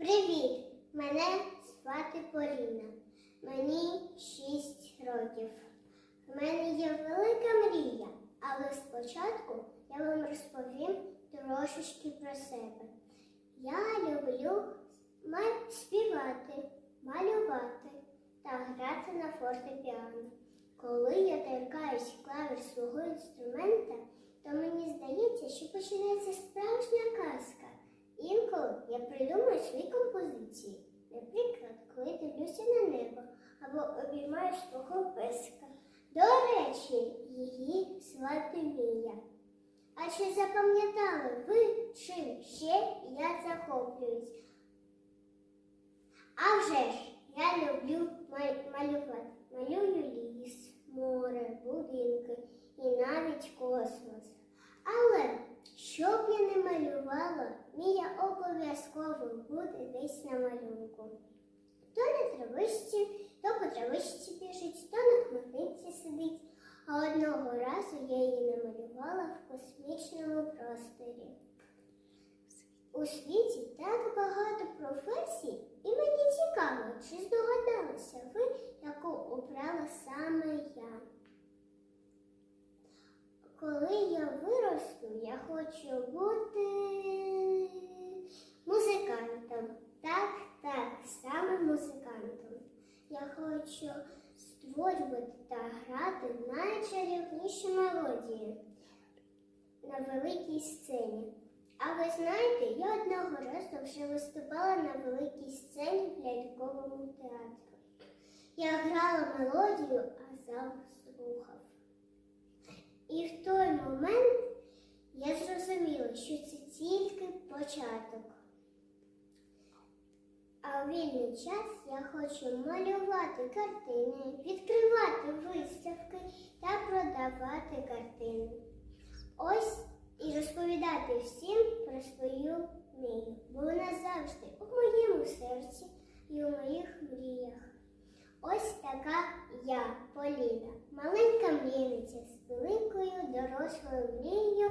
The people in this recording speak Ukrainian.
Привіт! Мене звати Поліна. Мені 6 років. У мене є велика мрія, але спочатку я вам розповім трошечки про себе. Я люблю співати, малювати та грати на фортепіано. Коли я торкаюсь клавіш свого інструмента, то мені здається, що починається справжня казка. Інколи я придумую свої композиції. Наприклад, коли дивлюся на небо або обіймаю свого песика. До речі, її звати Мія. А чи запам'ятали ви, чим ще я захоплююсь? А вже ж, я люблю ма- малювати. Обов'язково буде десь на малюнку. То на травичці, то по травичці біжить, то на хмаринці сидить. А одного разу я її намалювала в космічному просторі. У світі так багато професій, і мені цікаво, чи здогадалися ви, яку обрала саме я. Коли я виросту, я хочу бути музикантом. Так, так, саме Я хочу створювати та грати найчарівніші мелодії на великій сцені. А ви знаєте, я одного разу вже виступала на великій сцені в ляльковому театрі. Я грала мелодію, а зал слухав. І в той момент я зрозуміла, що це тільки початок. У вільний час я хочу малювати картини, відкривати виставки та продавати картини. Ось і розповідати всім про свою мрію, бо вона завжди у моєму серці і у моїх мріях. Ось така я, Поліна, маленька мрійниця з великою дорослою мрією.